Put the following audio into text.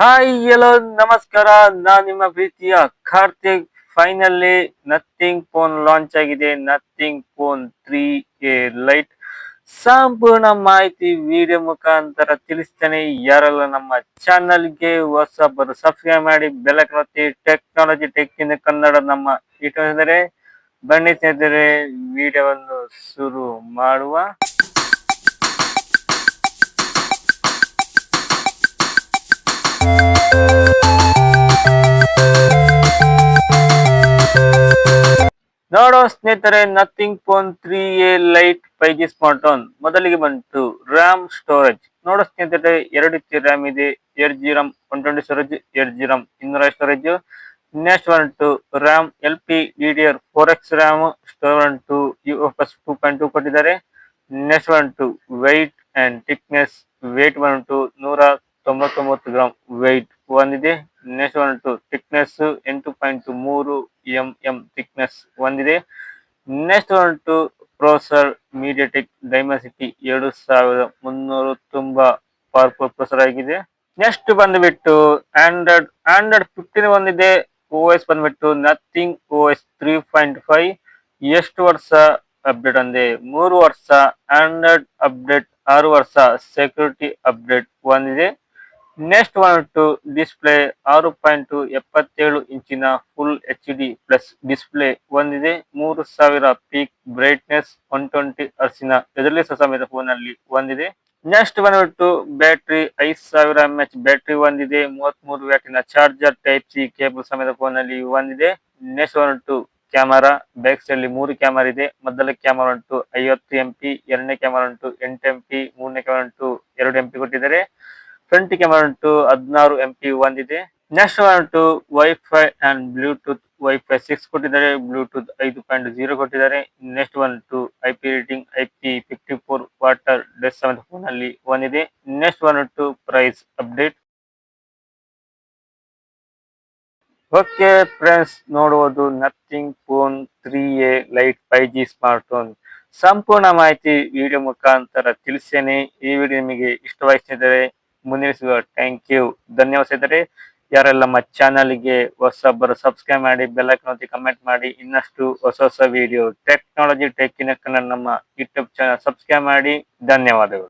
Hi ಎಲ್ಲೋ ನಮಸ್ಕಾರ. ನಾನು ನಿಮ್ಮ ಪ್ರೀತಿಯ Karthik. Finally Nothing Phone launch ಆಗಿದೆ. Nothing Phone three A Lite ಸಂಪೂರ್ಣ ಮಾಹಿತಿ ವಿಡಿಯೋ ಮುಖಾಂತರ ತಿಳಿಸ್ತೇನೆ. ಯಾರೆಲ್ಲ ನಮ್ಮ ಚಾನಲ್ಗೆ ಹೊಸಬರು ಸಬ್ಸ್ಕ್ರೈಬ್ ಮಾಡಿ ಬೆಲಕನೊತ್ತಿ ಟೆಕ್ನಾಲಜಿ ಟೆಕ್ ಇನ್ ಕನ್ನಡ ನಮ್ಮ ಇಟ್ಟರೆ ಬನ್ನಿ ಸ್ನೇಹಿತರೆ ವಿಡಿಯೋವನ್ನು ಶುರು ಮಾಡುವ. ನೋಡೋ ಸ್ನೇಹಿತರೆ Nothing Phone three A Lite five G smart phone ಮೊದಲಿಗೆ ಬಂತು ರ್ಯಾಮ್ ಸ್ಟೋರೇಜ್ ನೋಡೋ ಸ್ನೇಹಿತರೆ, ಎರಡು ರೀತಿಯ ರ್ಯಾಮ್ ಇದೆ eight G RAM one twenty storage eight G RAM ಇನ್ನೂರ storage next one to RAM L P D R four X RAM store one to U F S two point two ಕೊಟ್ಟಿದ್ದಾರೆ. Next one to weight and thickness weight two ನೂರ ತೊಂಬತ್ತೊಂಬತ್ತು gram weight ಒಂದಿದೆ. Next one to thickness ಎಂಟು point ಮೂರು M M thickness ಹೊಂದಿದೆ next one to processor MediaTek Dimensity ಎರಡು ಸಾವಿರದ ಮುನ್ನೂರು ತುಂಬಾ ಪವರ್ಫುಲ್ ಪ್ರೊಸೆಸರ್ ಆಗಿದೆ. ನೆಕ್ಸ್ಟ್ ಬಂದ್ಬಿಟ್ಟು ಆಂಡ್ರಾಯ್ಡ್ ಆಂಡ್ರಾಯ್ಡ್ ಫಿಫ್ಟೀನ್ ಒಂದಿದೆ. ಓ ಎಸ್ ಬಂದ್ಬಿಟ್ಟು Nothing O S three point five ಎಷ್ಟು ವರ್ಷ ಅಪ್ಡೇಟ್ ಅಂದೆ? ಮೂರು ವರ್ಷ ಆಂಡ್ರಾಯ್ಡ್ ಅಪ್ಡೇಟ್ ಆರು ವರ್ಷ ಸೆಕ್ಯೂರಿಟಿ ಅಪ್ಡೇಟ್ ಒಂದಿದೆ. ನೆಕ್ಸ್ಟ್ ಒನ್ ಟು ಡಿಸ್ಪ್ಲೇ ಆರು ಪಾಯಿಂಟ್ ಎಪ್ಪತ್ತೇಳು ಇಂಚಿನ full H D plus display ಹೊಂದಿದೆ ಮೂರು ಸಾವಿರ ಪೀಕ್ ಬ್ರೈಟ್ನೆಸ್ ಒನ್ ಟ್ವೆಂಟಿ ಅರ್ಸಿನ ಎದುರಲ್ಲಿ ಸಮೇತ ಫೋನ್ ಅಲ್ಲಿ ಹೊಂದಿದೆ ನೆಕ್ಸ್ಟ್ ಬಂದ್ಬಿಟ್ಟು ಬ್ಯಾಟ್ರಿ ಐದು ಸಾವಿರ ಎಂ ಎಚ್ ಬ್ಯಾಟ್ರಿ ಒಂದಿದೆ. ಮೂವತ್ತ್ ಮೂರು ವ್ಯಾಟಿನ ಚಾರ್ಜರ್ ಟೈಪ್ ಸಿ ಕೇಬಲ್ ಸಮೇತ ಫೋನ್ ಅಲ್ಲಿ ಒಂದಿದೆ. ನೆಕ್ಸ್ಟ್ ಬಂದ್ಬಿಟ್ಟು ಕ್ಯಾಮರಾ ಬ್ಯಾಕ್ ಸೈಡ್ ಅಲ್ಲಿ ಮೂರು ಕ್ಯಾಮರಾ ಇದೆ. ಮೊದಲ ಕ್ಯಾಮರಾ ಉಂಟು ಐವತ್ತು ಎಂ ಪಿ ಎರಡನೇ ಕ್ಯಾಮರಾ ಉಂಟು ಎಂಟು ಎಂ ಪಿ ಮೂರನೇ ಕ್ಯಾಮರಾ ಉಂಟು ಎರಡು ಎಂ ಪಿ ಕೊಟ್ಟಿದ್ದಾರೆ. ಫ್ರಂಟ್ ಕ್ಯಾಮರಾ ಉಂಟು, ಹದಿನಾರು ಎಂ ಪಿ ಒಂದಿದೆ ನೆಕ್ಸ್ಟ್ ಉಂಟು WiFi and Bluetooth WiFi six ಕೊಟ್ಟಿದ್ದಾರೆ ಬ್ಲೂಟೂತ್ ಐದು ಪಾಯಿಂಟ್ ಜೀರೋ ಕೊಟ್ಟಿದ್ದಾರೆ. Next to I P rating I P fifty four water ಡೆಸ್ seven phone ಅಲ್ಲಿ ಒಂದಿದೆ. Next one to price update okay friends ನೋಡುವುದು Nothing Phone three A Lite five G smart phone ಸಂಪೂರ್ಣ ಮಾಹಿತಿ video ಮುಖಾಂತರ ತಿಳಿಸೇನೆ ಈ video ನಿಮಗೆ ಇಷ್ಟವಾಯಿಸಿದರೆ ಮುಂದಿನ ಥ್ಯಾಂಕ್ ಯು ಧನ್ಯವಾದ ಸ್ನೇಹಿತರೆ, ಯಾರೆಲ್ಲ ನಮ್ಮ ಚಾನಲ್ಗೆ ಬರ ಸಬ್ಸ್ಕ್ರೈಬ್ ಮಾಡಿ ಬೆಲ್ ಐಕಾನ್ ಒತ್ತಿ ಕಮೆಂಟ್ ಮಾಡಿ, ಇನ್ನಷ್ಟು ಹೊಸ ಹೊಸ ವಿಡಿಯೋ ಟೆಕ್ನಾಲಜಿ ಟೆಕ್ಕಿನ ಕನ್ನಡ ನಮ್ಮ ಯೂಟ್ಯೂಬ್ ಚಾನಲ್ ಸಬ್ಸ್ಕ್ರೈಬ್ ಮಾಡಿ, ಧನ್ಯವಾದಗಳು.